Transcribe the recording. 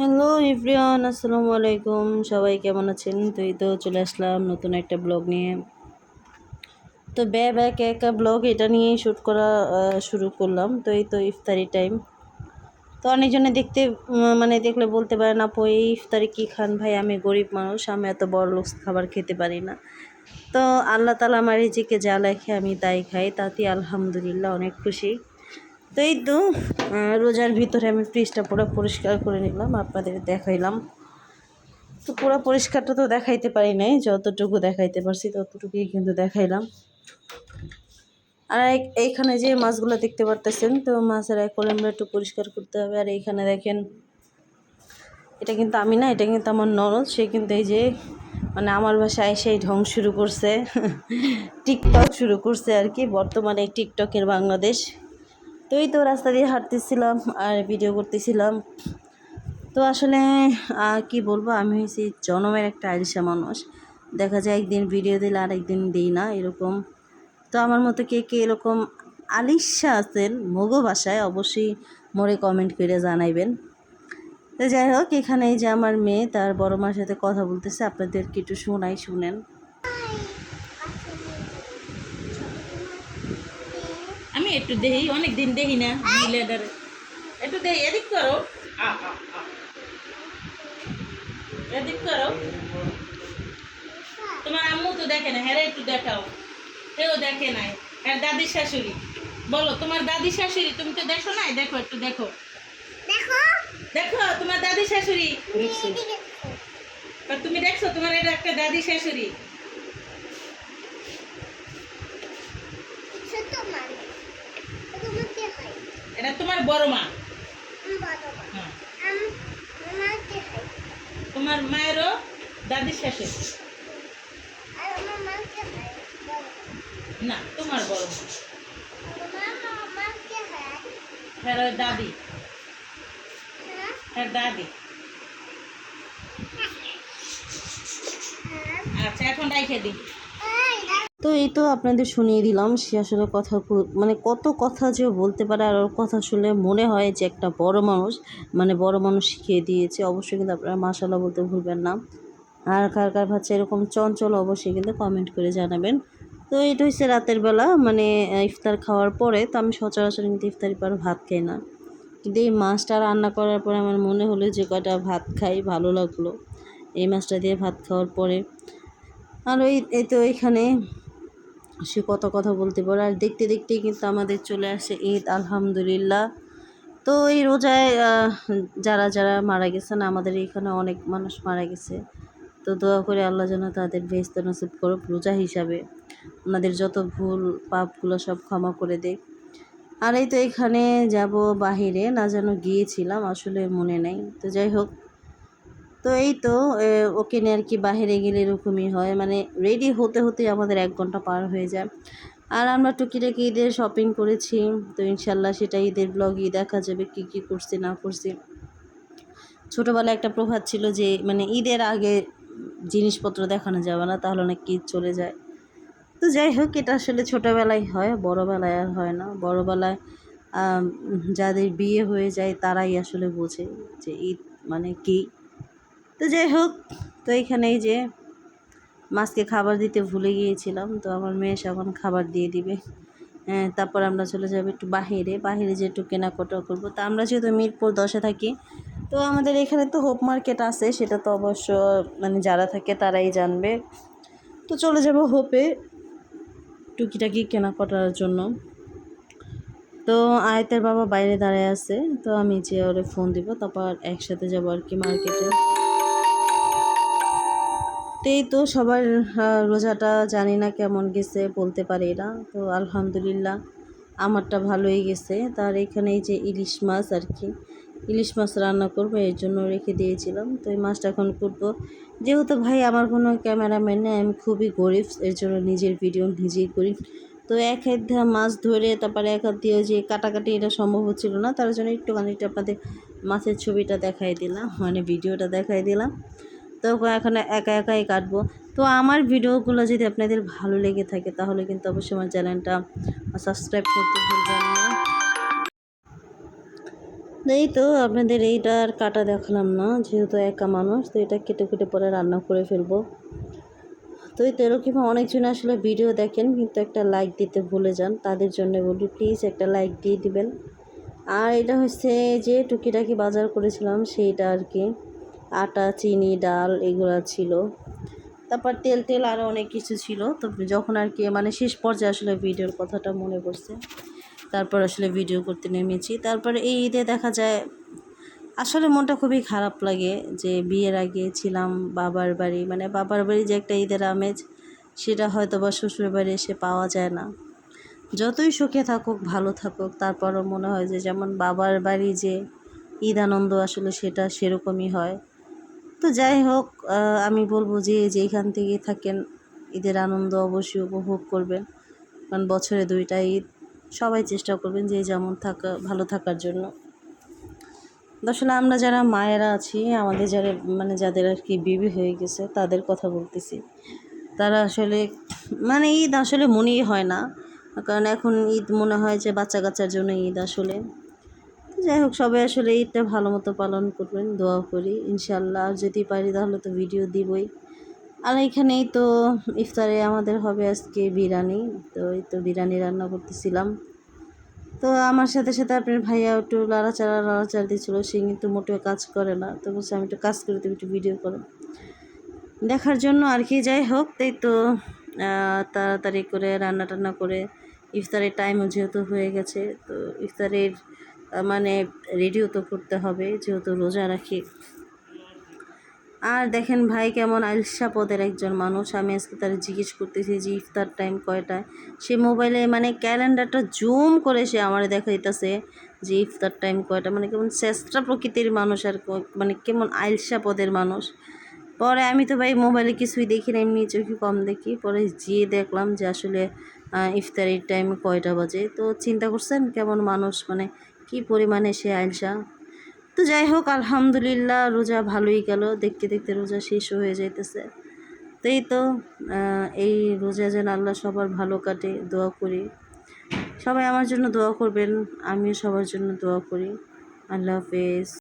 Hello everyone আসসালামু আলাইকুম। সবাই কেমন আছেন? তো এই তো চলে আসলাম নতুন একটা ব্লগ নিয়ে। তো বে ব্যাক একা ব্লগ এটা নিয়েই শ্যুট করা শুরু করলাম। তো এই তো ইফতারি টাইম। তো অনেকজনে দেখতে মানে দেখলে বলতে পারে না আপু, এই ইফতারি কী খান ভাই? আমি গরিব মানুষ, আমি এত বড় লোক খাবার খেতে পারি না। তো আল্লাহ তালা আমার এই রিজিকে যা লেখে আমি তাই খাই তাতে আলহামদুলিল্লাহ অনেক খুশি। তো এই তো রোজার ভিতরে আমি ফ্রিজটা পুরো পরিষ্কার করে নিলাম, আপনাদের দেখাইলাম। তো পুরো পরিষ্কারটা তো দেখাইতে পারি নাই, যতটুকু দেখাইতে পারছি ততটুকুই কিন্তু দেখাইলাম। আর এই- এইখানে যে মাছগুলো দেখতে পারতেছেন, তো মাছের এক আমরা একটু পরিষ্কার করতে হবে। আর এইখানে দেখেন, এটা কিন্তু আমি না, এটা কিন্তু আমার নরদ সে কিন্তু এই যে মানে আমার বাসায় সেই ঢং শুরু করছে, টিকটক শুরু করছে আর কি, বর্তমানে টিকটকের বাংলাদেশ। তো এই তো রাস্তা দিয়ে হাঁটতেছিলাম আর ভিডিও করতেছিলাম। তো আসলে কি বলব, আমি হয়েছি জনমের একটা আলিশা মানুষ। দেখা যায় একদিন ভিডিও দিলে আর একদিন দিই না, এরকম। তো আমার মতো কে কে এরকম আলিশা আছেন, মগো ভাষায় অবশ্যই মোরে কমেন্ট করে জানাইবেন। তো যাই হোক এখানে যে আমার মেয়ে, তার বড় মার সাথে কথা বলতেছে, আপনাদেরকে একটু শোনাই, শুনেন। আমি একটু দেখি অনেক দিন দেখি না মিলেদার একটু দেখি এদিক করো। এদিক করো। তোমার আম্মু তো দেখে না হ্যাঁ একটু দেখাও। কেউ দেখে নাই। আর দাদি শাশুড়ি। বলো তোমার দাদি শাশুড়ি তুমি তো দেখো নাই? দেখো একটু দেখো। দেখো। দেখো তোমার দাদি শাশুড়ি। তুমি দেখছ তোমার এটা একটা দাদি শাশুড়ি ছোট মানে তোমার কি হয় এটা তোমার বড় মা। হ্যাঁ হয় তোমার মায়েরও দাদি শাশুড়ি আর আমার মা কি হয় বড় না তোমার বড় মা। কি হয় হ্যাঁ দাদি। হ্যাঁ? হ্যাঁ দাদি। হ্যাঁ। আচ্ছা এখন রাইখে দিই। তো এই তো আপনাদের শুনিয়ে দিলাম, সে আসলে কথা মানে কত কথা যে বলতে পারে আর ওর কথা শুনলে মনে হয় যে একটা বড় মানুষ মানে বড় মানুষ শিখিয়ে দিয়েছে। অবশ্যই কিন্তু আপনারা মাশাল্লাহ বলতে ভুলবেন না। আর কার কার ভাচ্ছে এরকম চঞ্চল, অবশ্যই কিন্তু কমেন্ট করে জানাবেন। তো এটা হচ্ছে রাতের বেলা মানে ইফতার খাওয়ার পরে, তো আমি সচরাচর কিন্তু ইফতারি পর ভাত খাই না। কিন্তু এই মাছটা রান্না করার পরে আমার মনে হলো যে কয়টা ভাত খাই, ভালো লাগল। এই মাছটা দিয়ে ভাত খাওয়ার পরে। আর ওই, এই তো এখানে সে কত কথা বলতে পারে। আর দেখতে দেখতে কিন্তু আমাদের চলে আসে ঈদ, আলহামদুলিল্লাহ। তো এই রোজায় যারা যারা মারা গেছেন, আমাদের এখানে অনেক মানুষ মারা গেছে। তো দোয়া করে আল্লাহ যেন তাদের ভেস্ত নসিব করুক রোজা হিসাবে। ওনাদের যত ভুল, পাপগুলো সব ক্ষমা করে দেয় আর এই তো এখানে যাব বাহিরে, না যেন গিয়েছিলাম, আসলে মনে নেই। তো যাই হোক তো এই তো ওকে নিয়ে আর কি বাইরে গেলে এরকমই হয়। মানে রেডি হতে হতে আমাদের এক ঘণ্টা পার হয়ে যায়। আর আমরা টুকিটাকি ঈদের শপিং করেছি। তো ইনশাল্লাহ সেটা ঈদের ব্লগই দেখা যাবে কি কি করছি, না করছি। ছোটোবেলায় একটা প্রভাব ছিল যে মানে ঈদের আগে জিনিসপত্র দেখানো যাবে না, তাহলে অনেক ঈদ চলে যায়। তো যাই হোক, এটা আসলে ছোটোবেলায় হয়, বড়োবেলায় আর হয় না। বড়োবেলায় যাদের বিয়ে হয়ে যায় তারাই আসলে বোঝে যে ঈদ মানে কী। তো যাই হোক, তো এইখানেই যে মাছকে খাবার দিতে ভুলে গিয়েছিলাম, তো আমার মেয়ে এসে এখন খাবার দিয়ে দিবে। হ্যাঁ তারপর আমরা চলে যাব একটু বাহিরে। বাহিরে যে একটু কেনাকাটা করব। তা আমরা যেহেতু মিরপুর দশে থাকি, তো আমাদের এখানে তো হোপ মার্কেট আছে, সেটা তো অবশ্য মানে যারা থাকে তারাই জানবে। তো চলে যাব হোপে টুকিটাকি কেনাকাটার জন্য। তো আয়তের বাবা বাইরে দাঁড়ায় আছে, তো আমি যে ওরে ফোন দিব, তারপর একসাথে যাব আর কি মার্কেটে তো এই তো সবার রোজাটা জানি না কেমন গেছে বলতে পারি না তো আলহামদুলিল্লাহ আমারটা ভালোই গেছে। তার এখানে এই যে ইলিশ মাছ আর কি, ইলিশ মাছ রান্না করব, এর জন্য রেখে দিয়েছিলাম। তো এই মাছটা এখন করব। যেহেতু ভাই আমার কোনো ক্যামেরাম্যান নেই, আমি খুবই গরিব, এর জন্য নিজের ভিডিও নিজেই করি। তো এক হাত দিয়ে মাছ ধরে, তারপরে এক হাত দিয়ে যে কাটাকাটি, এটা সম্ভব হচ্ছিল না। তার জন্য একটুখানি একটু আপনাদের মাছের ছবিটা দেখাই দিলাম মানে ভিডিওটা দেখাই দিলাম। তো এখন একা একাই কাটবো। তো আমার ভিডিওগুলো যদি আপনাদের ভালো লেগে থাকে, তাহলে কিন্তু অবশ্যই আমার চ্যানেলটা সাবস্ক্রাইব করতে ভুলবেন না। এই তো আপনাদের এইটা আর কাটা দেখালাম না, যেহেতু একা মানুষ, তো এটা কেটে কেটে পরে রান্না করে ফেলব। তো এই তো এরকম অনেকজন আসলে ভিডিও দেখেন, কিন্তু একটা লাইক দিতে ভুলে যান। তাদের জন্য বলি প্লিজ একটা লাইক দিয়ে দিবেন। আর এটা হচ্ছে যে টুকিটাকি বাজার করেছিলাম, সেইটা আর কি। আটা, চিনি, ডাল এগুলো ছিল। তারপর তেল তেল আরও অনেক কিছু ছিল। তো যখন আর কি মানে শেষ পর্যায়ে আসলে ভিডিওর কথাটা মনে পড়ছে। তারপর আসলে ভিডিও করতে নেমেছি। তারপরে এই ঈদে দেখা যায়, আসলে মনটা খুবই খারাপ লাগে যে বিয়ের আগে ছিলাম বাবার বাড়ি। মানে বাবার বাড়ি যে একটা ঈদের আমেজ, সেটা হয়তো বা শ্বশুর বাড়ি এসে পাওয়া যায় না। যতই সুখে থাকুক, ভালো থাকুক, তারপরও মনে হয় যে যেমন বাবার বাড়ি যে ঈদ আনন্দ আসলে সেটা সেরকমই হয়। তো যাই হোক আমি বলব যে যেইখান থেকে থাকেন, ঈদের আনন্দ অবশ্যই উপভোগ করবেন। কারণ বছরে দুইটা ঈদ, সবাই চেষ্টা করবেন যে যেমন থাকা, ভালো থাকার জন্য। আসলে আমরা যারা মায়েরা আছি, আমাদের যারা মানে যাদের আর কি বিবি হয়ে গেছে, তাদের কথা বলতেছি। তারা আসলে মানে ঈদ আসলে মনেই হয় না। কারণ এখন ঈদ মনে হয় যে বাচ্চা কাচ্চার জন্য ঈদ আসলে। যাই হোক, সবাই আসলে ঈদটা ভালো মতো পালন করবেন, দোয়া করি ইনশাল্লাহ আর যদি পারি তাহলে তো ভিডিও দিবই। আর এখানেই তো ইফতারে আমাদের হবে আজকে বিরিয়ানি। তো এই তো বিরিয়ানি রান্না করতেছিলাম। তো আমার সাথে সাথে আপনার ভাইয়া একটু লাড়াচাড়া লাড়াচাড়া দিচ্ছিল সে কিন্তু মোটেও কাজ করে না। তো বলছে, আমি একটু কাজ করে, তুমি একটু ভিডিও করো। দেখার জন্য আর কি, যাই হোক, তাই তো তাড়াতাড়ি করে রান্না টান্না করে ইফতারের টাইমও যেহেতু হয়ে গেছে, তো ইফতারের মানে রেডিও তো করতে হবে, যেহেতু রোজা রাখি। আর দেখেন ভাই কেমন আলসা পদের একজন মানুষ, আমি আজকে তার জিজ্ঞেস করতেছি যে ইফতার টাইম কয়টায়? সে মোবাইলে মানে ক্যালেন্ডারটা জুম করে সে আমার দেখাইতেছে যে ইফতার টাইম কয়টা। মানে কেমন চেষ্টা প্রকৃতির মানুষ আর মানে কেমন আলসা পদের মানুষ। পরে আমি তো ভাই মোবাইলে কিছুই দেখি না, এমনি চোখে কম দেখি। পরে গিয়ে দেখলাম যে আসলে ইফতারির টাইম কয়টা বাজে। তো চিন্তা করছেন কেমন মানুষ? মানে কি পরিমাণে সে আলসা? তো যাই হোক, আলহামদুলিল্লাহ রোজা ভালোই গেল। দেখতে দেখতে রোজা শেষ হয়ে যাইতেছে। তাই তো এই রোজা যেন আল্লাহ সবার ভালো কাটে, দোয়া করি। সবাই আমার জন্য দোয়া করবেন, আমিও সবার জন্য দোয়া করি। আল্লাহ হাফেজ।